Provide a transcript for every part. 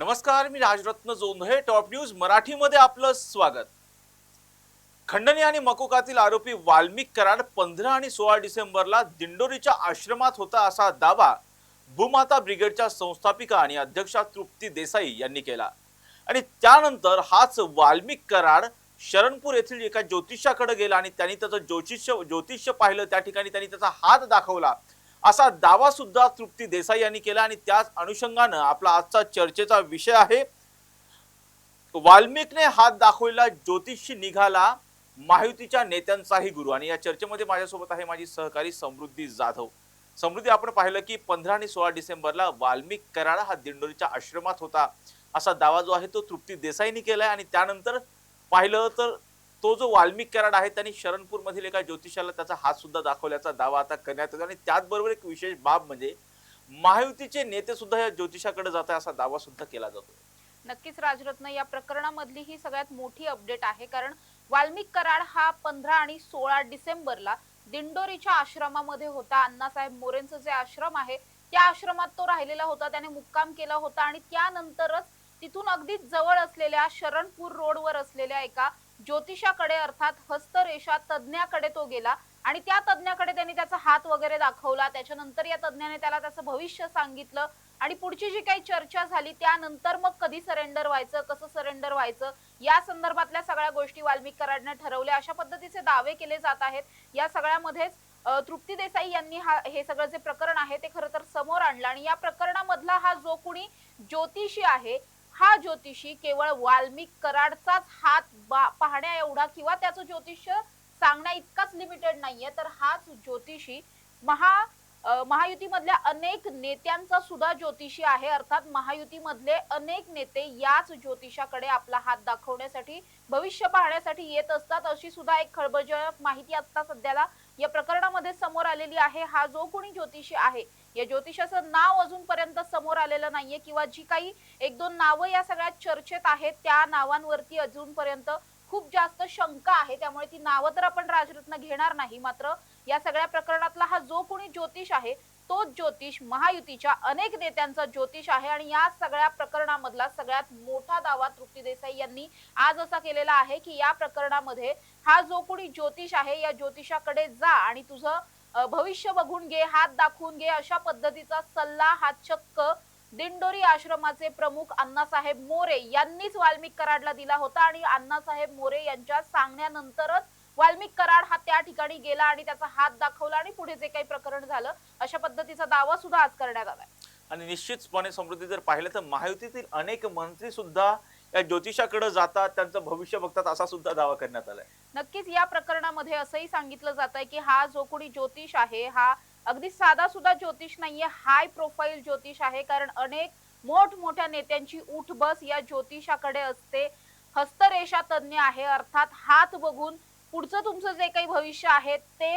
नमस्कार मी Rajratna Jondhale top news मराठीमध्ये आपलं स्वागत. खंडणी आणि मकोकातील आरोपी वाल्मिक कराड पंधरा आणि सोळा डिसेंबरला दिंडोरीच्या आश्रमात होता असा दावा भूमाता ब्रिगेडच्या संस्थापिका आणि अध्यक्षा तृप्ती देसाई यांनी केला. आणि त्यानंतर हाच वाल्मिक कराड शरणपूर येथील एका ज्योतिषाकडे गेला आणि त्यांनी त्याचं ज्योतिष्य ज्योतिष्य पाहिलं. त्या ठिकाणी त्यांनी त्याचा हात दाखवला. असा दावा सुद्धा तृप्ती देसाई यांनी केला आणि त्याच अनुषंगानं आपला आजचा चर्चेचा विषय आहे. वाल्मिकने हात दाखवलेला ज्योतिषी निघाला महायुतीच्या नेत्यांचाही गुरु. आणि या चर्चेमध्ये माझ्यासोबत आहे माझी सहकारी समृद्धी जाधव. समृद्धी आपण पाहिलं की पंधरा आणि सोळा डिसेंबरला वाल्मिक कराडा हा दिंडोरीच्या आश्रमात होता. असा दावा जो आहे तो तृप्ती देसाईंनी केलाय आणि त्यानंतर पाहिलं तर तो जो वाल्मिक कराड आहे त्यांनी शरणपूर मधील एका ज्योतिषाला त्याचा हात सुद्धा दाखवल्याचा दावा आता करण्यात येतो आणि त्याचबरोबर एक विशेष बाब म्हणजे महायुतीचे नेते सुद्धा या ज्योतिषाकडे जात आहे असा दावा सुद्धा केला जातो नक्कीच राजरत्न या प्रकरणामधली ही सगळ्यात मोठी अपडेट आहे. कारण वाल्मिक कराड हा पंधरा आणि सोळा डिसेंबरला दिंडोरीच्या आश्रमामध्ये होता. अण्णासाहेब मोरेंचं जे आश्रम आहे त्या आश्रमात तो राहिलेला होता. त्याने मुक्काम केला होता आणि त्यानंतरच तिथून अगदी जवळ असलेल्या शरणपूर रोडवर असलेल्या एका ज्योतिषाकडे अर्थात हस्तरेषा तज्ज्ञाकडे तो गेला आणि त्या तज्ज्ञाकडे त्यांनी त्याचा हात वगैरे दाखवला. त्याच्यानंतर या तज्ज्ञाने त्याला त्याचं भविष्य सांगितलं आणि पुढची जी काही चर्चा झाली त्यानंतर मग कधी सरेंडर व्हायचं कसं सरेंडर व्हायचं या संदर्भातल्या सगळ्या गोष्टी वाल्मिक कराडने ठरवल्या. अशा पद्धतीचे दावे केले जात आहेत. या सगळ्यामध्येच तृप्ती देसाई यांनी हा हे सगळं जे प्रकरण आहे ते खरं तर समोर आणलं आणि या प्रकरणामधला हा जो कुणी ज्योतिषी आहे हा ज्योतिषी केवळ वाल्मिक कराडचाच हात बा- पाहण्या एवढा किंवा त्याचं ज्योतिष्य सांगण्या इतकाच लिमिटेड नाहीये. तर हाच ज्योतिषी महा महायुतीमधल्या अनेक नेत्यांचा सुद्धा ज्योतिषी आहे. अर्थात महायुतीमधले अनेक नेते याच ज्योतिषाकडे आपला हात दाखवण्यासाठी भविष्य पाहण्यासाठी येत असतात. अशी सुद्धा एक खळबळजनक माहिती आता सध्याला या प्रकरणामध्ये समोर आलेली आहे. हा जो कोणी ज्योतिषी आहे या ज्योतिषाचं नाव अजूनपर्यंत समोर आलेलं नाहीये किंवा जी काही एक दोन नावं या सगळ्यात चर्चेत आहेत त्या नावांवरती अजूनपर्यंत खूप जास्त शंका आहे. त्यामुळे ती नावं तर आपण राजरत्न घेणार नाही. मात्र या सगळ्या प्रकरणातला हा जो कोणी ज्योतिष आहे तोच ज्योतिष महायुतीच्या अनेक नेत्यांचा ज्योतिष आहे आणि या सगळ्या प्रकरणामधला सगळ्यात मोठा दावा तृप्ती देसाई यांनी आज असा केलेला आहे की या प्रकरणामध्ये हा जो कोणी ज्योतिष आहे या ज्योतिषाकडे जा आणि तुझं भविष्य बघून घे हात दाखवून घे अशा पद्धतीचा सल्ला हा चक्क दिंडोरी आश्रमाचे प्रमुख अण्णासाहेब मोरे यांनीच वाल्मिक कराडला दिला होता आणि अण्णासाहेब मोरे यांच्या सांगण्यानंतरच वाल्मिक कराड हा त्या ठिकाणी गेला आणि त्याचा हात दाखवला आणि पुढे जे काही प्रकरण झालं अशा पद्धतीचा दावा सुद्धा आज करण्यात आलाय. आणि निश्चितपणे समृद्धी जर पाहिलं तर महायुतीतील अनेक मंत्री सुद्धा या ज्योतिषाकडे जातात त्यांचं भविष्य बघतात असा सुद्धा दावा करण्यात आलाय. नक्कीच या प्रकरणामध्ये असंही सांगितलं जात आहे की हा जो कोणी ज्योतिष आहे हा अगदी साधा सुद्धा ज्योतिष नाहीये हाय प्रोफाईल ज्योतिष आहे. कारण अनेक मोठमोठ्या नेत्यांची उठ बस या ज्योतिषाकडे असते. हस्तरेषा तज्ञ आहे अर्थात हात बघून पुढचं तुमचं जे काही भविष्य आहे ते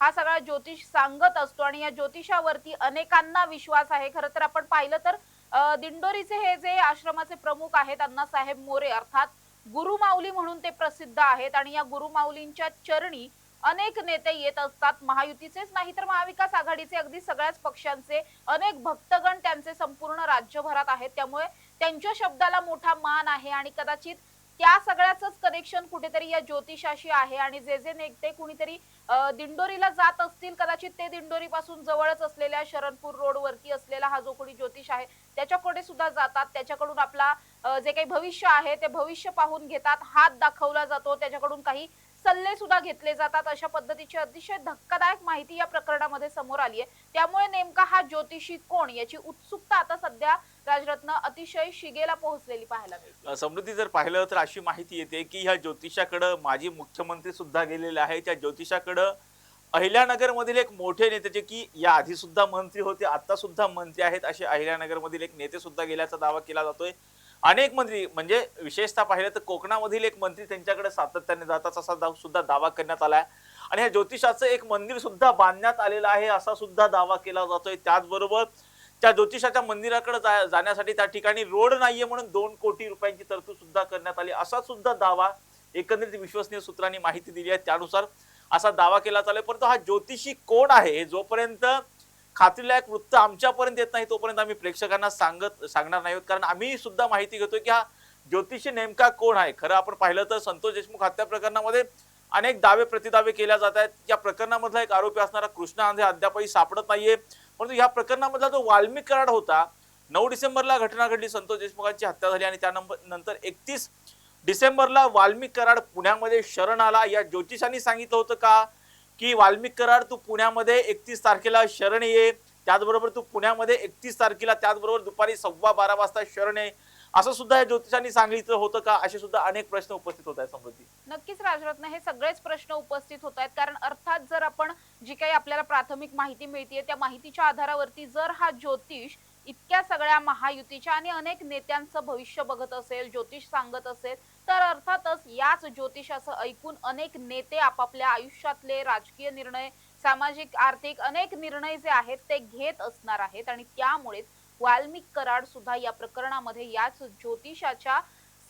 हा सगळा ज्योतिष सांगत असतो. आणि या ज्योतिषावरती अनेकांना विश्वास आहे. खरं तर आपण पाहिलं तर दिंडोरीचे हे जे आश्रमाचे प्रमुख आहेत अण्णासाहेब मोरे अर्थात गुरुमाऊली म्हणून ते प्रसिद्ध आहेत आणि या गुरुमाऊलींच्या चरणी अनेक नेते येत असतात. महायुतीचेच नाही तर महाविकास आघाडीचे अगदी सगळ्याच पक्षांचे अनेक भक्तगण त्यांचे संपूर्ण राज्यभरात आहेत. त्यामुळे त्यांच्या शब्दाला मोठा मान आहे आणि कदाचित त्या सगळ्याच कनेक्शन कुठेतरी या ज्योतिषाशी आहे आणि जे जे नेते कुणीतरी दिंडोरीला जात असतील कदाचित ते दिंडोरी पासून जवळच असलेल्या शरणपूर रोड वरती असलेला हा जो कोणी ज्योतिष आहे त्याच्याकडे सुद्धा जातात. त्याच्याकडून आपला जे काही भविष्य आहे ते भविष्य पाहून घेतात. हात दाखवला जातो. त्याच्याकडून काही सल्ले सुद्धा घेतले जातात. अशा पद्धतीची अतिशय धक्कादायक माहिती या प्रकरणामध्ये समोर आली आहे. त्यामुळे नेमका हा ज्योतिषी कोण याची उत्सुकता आता सध्या राजरत्न अतिशय शिगेला पोहोचलेली पाहायला समृद्धी जर पाहिलं तर अशी माहिती येते की ह्या ज्योतिषाकडं माजी मुख्यमंत्री सुद्धा गेलेले आहे त्या ज्योतिषाकडं अहिल्यानगरमधील एक मोठे नेते जे की या आधी सुद्धा मंत्री होते आता सुद्धा मंत्री आहेत असे अहिल्यानगर मधील एक नेते सुद्धा गेल्याचा दावा केला जातोय. अनेक मंत्री म्हणजे विशेषतः पाहिलं तर कोकणामधील एक मंत्री त्यांच्याकडे सातत्याने जातात असा दा सुद्धा दावा करण्यात आला आहे. आणि ह्या ज्योतिषाचं एक मंदिर सुद्धा बांधण्यात आलेलं आहे असा सुद्धा दावा केला जातोय. त्याचबरोबर त्या ज्योतिषाच्या मंदिराकडे जा- जाण्यासाठी त्या ठिकाणी रोड नाहीये म्हणून दोन कोटी रुपयांची तरतूद सुद्धा करण्यात आली. असा सुद्धा दावा एकंदरीत विश्वसनीय सूत्रांनी माहिती दिली आहे. त्यानुसार असा दावा केला चालेल परंतु हा ज्योतिषी कोण आहे? जोपर्यंत खात्रीलायक वृत्त आमच्यापर्यंत येत नाही तोपर्यंत आम्ही प्रेक्षकांना सांगत सांगणार नाही कारण आम्ही सुद्धा माहिती घेतोय की हा ज्योतिषी नेमका कोण आहे? खरं आपण पाहिलं तर संतोष देशमुख हत्या प्रकरणामध्ये अनेक दावे प्रतिदावे केल्या जात आहेत. या प्रकरणामधला एक आरोपी असणारा कृष्णा आंधे अद्यापही सापडत नाहीये. परंतु या प्रकरणामधला जो वाल्मिक कराड होता नऊ डिसेंबरला घटना घडली संतोष देशमुखांची हत्या झाली आणि त्यानंतर एकतीस डिसेंबरला वाल्मिक कराड पुण्यामध्ये शरण आला. या ज्योतिषांनी सांगितलं होतं का? की वाल्मिक कराड तू पुण्यामध्ये एकतीस तारखेला शरण ये. त्याचबरोबर तू पुण्यामध्ये एकतीस तारखेला त्याचबरोबर दुपारी सव्वा बारा वाजता शरण ये. असं सुद्धा या ज्योतिषांनी सांगितलं होतं का? असे सुद्धा अनेक प्रश्न उपस्थित होत आहेत समृद्धी. नक्कीच राजरत्न हे सगळेच प्रश्न उपस्थित होत आहेत. कारण अर्थात जर आपण जी काही आपल्याला प्राथमिक माहिती मिळते त्या माहितीच्या आधारावरती जर हा ज्योतिष इतक्या सगळ्या महायुतीच्या आणि अनेक नेत्यांचं भविष्य बघत असेल ज्योतिष सांगत असेल तर अर्थातच याच ज्योतिषाचं ऐकून अनेक नेते आपापल्या आयुष्यातले राजकीय निर्णय सामाजिक आर्थिक अनेक निर्णय जे आहेत ते घेत असणार आहेत आणि त्यामुळेच वाल्मिक कराड सुद्धा या प्रकरणामध्ये याच ज्योतिषाच्या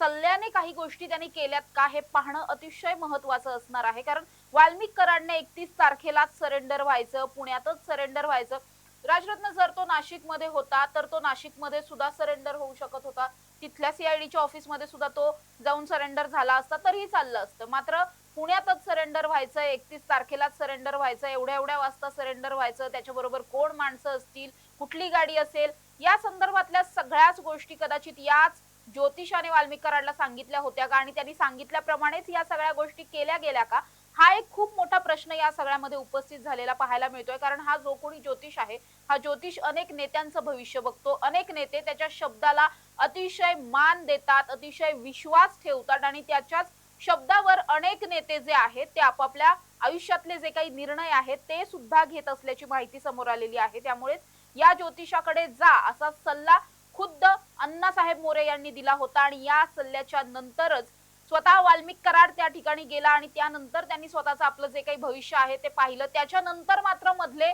सल्ल्याने काही गोष्टी त्यांनी केल्यात का हे पाहणं अतिशय महत्वाचं असणार आहे. कारण वाल्मिक कराडने एकतीस तारखेलाच सरेंडर व्हायचं पुण्यातच सरेंडर व्हायचं. राजरत्न जर तो नाशिकमध्ये होता तर तो नाशिकमध्ये सुद्धा सरेंडर होऊ शकत होता. तिथल्या सीआयडीच्या ऑफिसमध्ये सुद्धा तो जाऊन सरेंडर झाला असता तरीही चाललं असतं. मात्र पुण्यातच सरेंडर व्हायचं एकतीस तारखेलाच सरेंडर व्हायचं एवढ्या एवढ्या वाजता सरेंडर व्हायचं त्याच्याबरोबर कोण माणसं असतील कुठली गाडी असेल या संदर्भातल्या सगळ्याच गोष्टी कदाचित याच ज्योतिषाने वाल्मिक सांगितल्या होत्या का? आणि त्यांनी सांगितल्याप्रमाणेच या सगळ्या गोष्टी केल्या गेल्या का? हा एक खूप मोठा प्रश्न या सगळ्यामध्ये उपस्थित झालेला पाहायला मिळतोय. कारण हा जो कोणी ज्योतिष आहे हा ज्योतिष अनेक नेत्यांचं भविष्य बघतो. अनेक नेते त्याच्या शब्दाला अतिशय मान देतात अतिशय विश्वास ठेवतात आणि त्याच्याच शब्दावर अनेक नेते जे आहेत ते आपापल्या आयुष्यातले जे काही निर्णय आहेत ते सुद्धा घेत असल्याची माहिती समोर आलेली आहे. त्यामुळे या ज्योतिषाकडे जा असा सल्ला खुद्द अण्णासाहेब मोरे यांनी दिला होता आणि या सल्ल्याच्या नंतरच स्वतः वाल्मिक कराड त्या ठिकाणी गेला आणि त्यानंतर त्यांनी स्वतःचं आपलं जे काही भविष्य आहे ते पाहिलं. त्याच्यानंतर मात्र मधले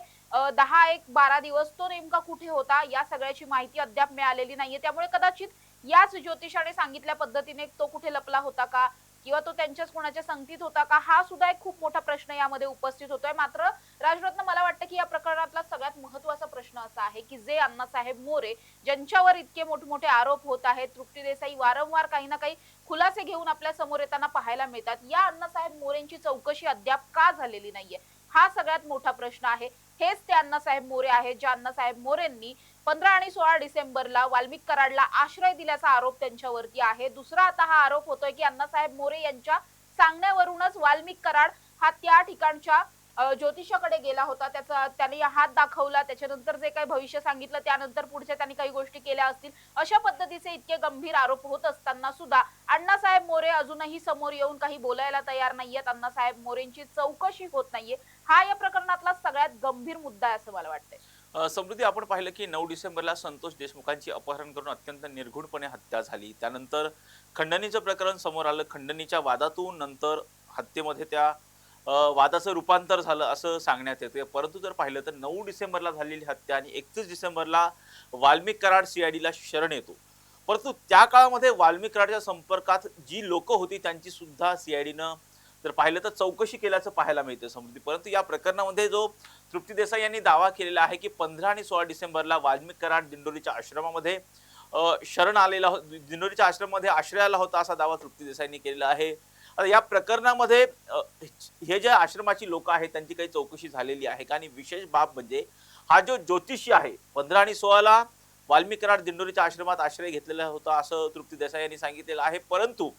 दहा एक बारा दिवस तो नेमका कुठे होता या सगळ्याची माहिती अद्याप मिळालेली नाहीये. त्यामुळे कदाचित याच ज्योतिषाने सांगितल्या पद्धतीने तो कुठे लपला होता का किंवा तो त्यांच्याच कोणाच्या संगतीत होता का हा सुद्धा एक खूप मोठा प्रश्न यामध्ये उपस्थित होतोय. मात्र राजरत्न मला वाटतं की या प्रकरणातला सगळ्यात महत्त्वाचा प्रश्न असा आहे की जे अण्णासाहेब मोरे ज्यांच्यावर इतके मोठमोठे आरोप होत आहेत तृप्ती देसाई वारंवार काही ना काही खुलासे घेऊन आपल्यासमोर येताना पाहायला मिळतात. या अण्णासाहेब मोरेंची चौकशी अद्याप का झालेली नाहीये? हा सगळ्यात मोठा प्रश्न आहे. हेच ते अण्णासाहेब मोरे आहेत ज्या अण्णासाहेब मोरेंनी पंधरा आणि सोळा डिसेंबरला वाल्मिक कराडला आश्रय दिल्याचा आरोप त्यांच्यावरती आहे. दुसरा आता हा आरोप होतोय की अण्णासाहेब मोरे यांच्या सांगण्यावरूनच वाल्मिक कराड हा त्या ठिकाणच्या ज्योतिषाकडे गेला होता. त्याचा त्याने हात दाखवला. त्याच्यानंतर जे काही भविष्य सांगितलं त्यानंतर पुढच्या त्यांनी काही गोष्टी केल्या असतील. अशा पद्धतीचे इतके गंभीर आरोप होत असताना सुद्धा अण्णासाहेब मोरे अजूनही समोर येऊन काही बोलायला तयार नाहीयेत. अण्णासाहेब मोरेंची चौकशी होत नाहीये. हा या प्रकरणातला सगळ्यात गंभीर मुद्दा आहे असं मला वाटतंय. समृद्धी आपण पाहिलं की नऊ डिसेंबरला संतोष देशमुखांची अपहरण करून अत्यंत निर्घुणपणे हत्या झाली. त्यानंतर खंडणीचं प्रकरण समोर आलं. खंडणीच्या वादातून नंतर हत्येमध्ये त्या वादाचं रूपांतर झालं असं सांगण्यात येते परंतु जर पाहिलं तर नऊ डिसेंबरला झालेली हत्या आणि एकतीस डिसेंबरला वाल्मिक कराड सीआयडीला शरण येतो. परंतु त्या काळामध्ये वाल्मिक कराडच्या संपर्कात जी लोक होती त्यांची सुद्धा सीआयडीनं जर पाहिलं तर चौकशी केल्याचं पाहायला मिळते समृद्धी. परंतु या प्रकरणामध्ये जो तृप्ती देसाई यांनी दावा केलेला आहे की पंधरा आणि सोळा डिसेंबरला वाल्मिक कराड दिंडोरीच्या आश्रमामध्ये शरण आलेला हो- दिंडोरीच्या आश्रमामध्ये आश्रयाला होता असा दावा तृप्ती देसाईंनी केलेला आहे. या प्रकरणामध्ये हे जे आश्रमाची लोक आहेत त्यांची काही चौकशी झालेली आहे का? आणि विशेष बाब म्हणजे हा जो ज्योतिषी आहे पंधरा आणि सोळाला वाल्मिक कराड दिंडोरीच्या आश्रमात आश्रय घेतलेला होता असं तृप्ती देसाई यांनी सांगितलेलं आहे. परंतु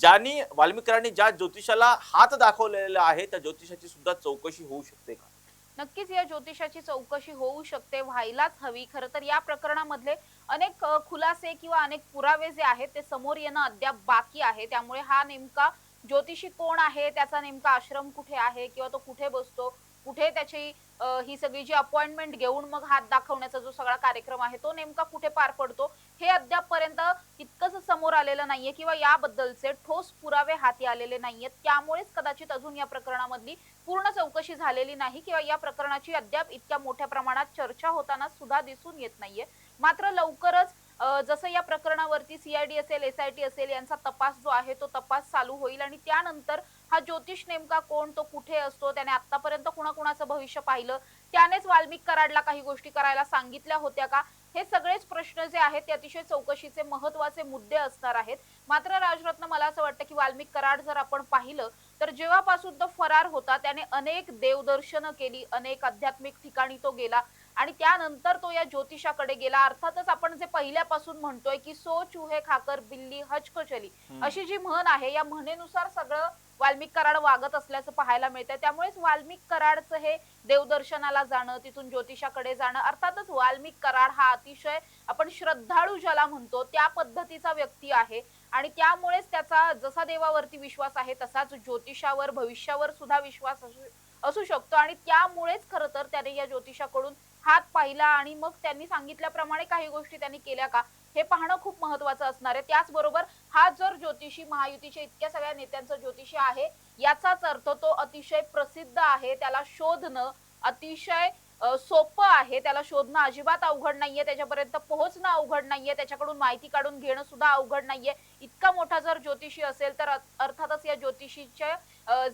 ज्यांनी वाल्मिकरांनी ज्या ज्योतिषाला हात दाखवलेला आहे त्या ज्योतिषाची सुद्धा चौकशी होऊ शकते का? नक्कीच या ज्योतिषाची चौकशी होऊ शकते व्हायलाच हवी. खरं तर या प्रकरणामधले अनेक खुलासे किंवा अनेक पुरावे जे आहेत ते समोर येणं अद्याप बाकी आहे. त्यामुळे हा नेमका ज्योतिषी कोण आहे त्याचा नेमका आश्रम कुठे आहे किंवा तो कुठे बसतो कुठे त्याची ही सगळी जी अपॉइंटमेंट घेऊन मग हात दाखवण्याचा जो सगळा कार्यक्रम आहे तो नेमका कुठे पार पडतो? हे अद्याप पर्यंत समोर आलेलं नाहीये किंवा याबद्दलचे ठोस पुरावे हाती आलेले नाहीयेत. त्यामुळेच कदाचित अजून या प्रकरणामधली पूर्ण चौकशी झालेली नाही किंवा या प्रकरणाची अद्याप इतक्या मोठ्या प्रमाणात चर्चा होताना सुद्धा दिसून येत नाहीये. मात्र लवकरच जसं या प्रकरणावरती सीआयडी असेल एसआयटी असेल यांचा तपास जो आहे तो तपास चालू होईल आणि त्यानंतर हा ज्योतिष नेमका कोण तो कुठे असतो त्याने आतापर्यंत कुणाकुणाचं भविष्य पाहिलं त्यानेच वाल्मिक कराडला काही गोष्टी करायला सांगितल्या होत्या का? हे सगळेच प्रश्न जे आहेत ते अतिशय चौकशीचे महत्त्वाचे मुद्दे असणार आहेत. मात्र राजरत्न मला असं वाटतं की वाल्मिक कराड जर आपण पाहिलं तर जेव्हापासून तो फरार होता त्याने अनेक देवदर्शनं केली अनेक आध्यात्मिक ठिकाणी तो गेला आणि त्यानंतर तो या ज्योतिषाकडे गेला अर्थातच आपण जे पहिल्यापासून म्हणतोय की सो चुहे खाकर बिल्ली हचक चली. अशी जी म्हण आहे या म्हणेनुसार सगळं वाल्मिक कराड वागत असल्याचं पाहायला मिळतंय. त्यामुळेच वाल्मिक कराडचं हे देवदर्शनाला जाणं तिथून ज्योतिषाकडे जाणं अर्थातच वाल्मिक कराड हा अतिशय आपण श्रद्धाळू ज्याला म्हणतो त्या पद्धतीचा व्यक्ती आहे. आणि त्यामुळेच त्याचा जसा देवावरती विश्वास आहे तसाच ज्योतिषावर भविष्यावर सुद्धा विश्वास असू असू शकतो. आणि त्यामुळेच खरं तर त्याने या ज्योतिषाकडून हात पाहिला आणि मग त्यांनी सांगितल्याप्रमाणे काही गोष्टी त्यांनी केल्या का? हे पाहणं खूप महत्वाचं असणार आहे. त्याचबरोबर हा जर ज्योतिषी महायुतीच्या इतक्या सगळ्या नेत्यांचं ज्योतिषी आहे याचाच अर्थ तो अतिशय प्रसिद्ध आहे. त्याला शोधणं अतिशय सोपं आहे. त्याला शोधणं अजिबात अवघड नाहीये. त्याच्यापर्यंत पोहोचणं अवघड नाहीये. त्याच्याकडून माहिती काढून घेणं सुद्धा अवघड नाहीये. इतका मोठा जर ज्योतिषी असेल तर अर्थातच या ज्योतिषीचे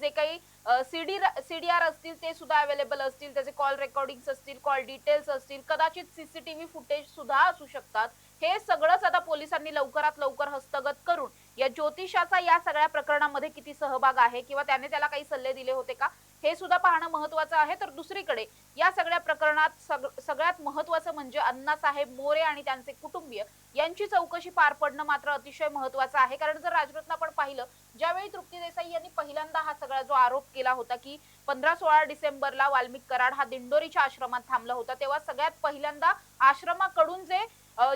जे काही सीडी सीडीआर असतील ते सुद्धा अवेलेबल असतील त्याचे कॉल रेकॉर्डिंग असतील कॉल डिटेल्स असतील कदाचित सीसीटीव्ही फुटेज सुद्धा असू शकतात. हे सगळंच आता पोलिसांनी लवकरात लवकर हस्तगत करून या ज्योतिषाचा या सगळ्या प्रकरणामध्ये किती सहभाग आहे किंवा त्याने त्याला काही सल्ले दिले होते का हे सुद्धा पाहणं महत्वाचं आहे. तर दुसरीकडे या सगळ्या प्रकरणात सग- सगळ्यात महत्वाचं म्हणजे अण्णासाहेब मोरे आणि त्यांचे कुटुंबीय यांची चौकशी पार पडणं मात्र अतिशय महत्वाचं आहे. कारण जर राजरत्न आपण पाहिलं ज्यावेळी तृप्ती देसाई यांनी पहिल्यांदा हा सगळा जो आरोप केला होता की पंधरा सोळा डिसेंबरला वाल्मिक कराड हा दिंडोरीच्या आश्रमात थांबला होता तेव्हा सगळ्यात पहिल्यांदा आश्रमाकडून जे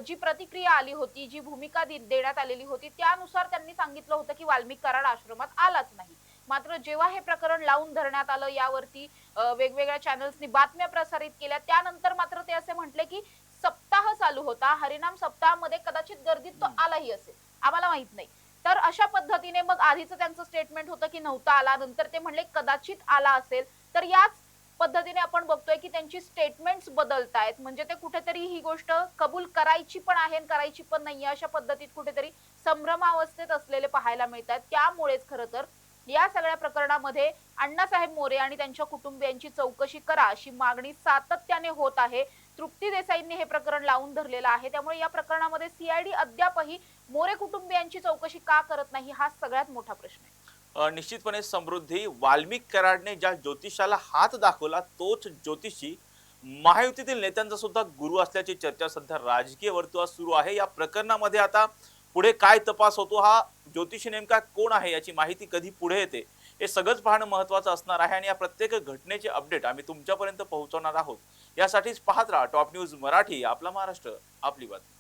जी प्रतिक्रिया आली होती जी भूमिका देण्यात आलेली होती त्यानुसार त्यांनी सांगितलं होतं की वाल्मिक कराड आश्रमात आलाच नाही. मात्र जेव्हा हे प्रकरण लावून धरण्यात आलं यावरती वेगवेगळ्या चॅनल्सनी बातम्या प्रसारित केल्या त्यानंतर मात्र ते असे म्हटले की सप्ताह चालू होता हरिनाम सप्ताहामध्ये कदाचित गर्दीत तो. आलाही असेल. आम्हाला माहीत नाही. तर अशा पद्धतीने मग आधीच त्यांचं स्टेटमेंट होतं की नव्हता आला नंतर ते म्हणले कदाचित आला असेल. तर याच पद्धतीने आपण बघतोय की त्यांची स्टेटमेंट्स बदलतायत. म्हणजे ते कुठेतरी ही गोष्ट कबूल करायची पण आहे आणि करायची पण नाहीये. अशा पद्धतीत कुठेतरी संभ्रमावस्थेत असलेले पाहायला मिळतात त्यामुळेच खरं तर या सगळ्या प्रकरणामध्ये अण्णासाहेब मोरे आणि त्यांच्या कुटुंबियांची चौकशी करा अशी मागणी सातत्याने होत आहे. तृप्ती देसाईंनी हे प्रकरण लावून धरलेलं आहे. त्यामुळे या प्रकरणामध्ये सीआयडी अद्यापही मोरे कुटुंबियांची चौकशी का करत नाही हा सगळ्यात मोठा प्रश्न आहे. निश्चितपणे समृद्धी वाल्मिक कराडने ज्या ज्योतिषाला हात दाखवला तोच ज्योतिषी महायुतीतील नेत्यांचा सुद्धा गुरु असल्याची चर्चा सध्या राजकीय वर्तुळात सुरू आहे. या प्रकरणामध्ये आता पुढे काय तपास होतो हा ज्योतिषी नेमका कोण आहे याची माहिती कधी पुढे येते हे सगळंच पाहणं महत्वाचं असणार आहे. आणि या प्रत्येक घटनेचे अपडेट आम्ही तुमच्यापर्यंत पोहोचवणार आहोत. यासाठीच पाहत राहा. टॉप न्यूज मराठी आपला महाराष्ट्र आपली बातमी.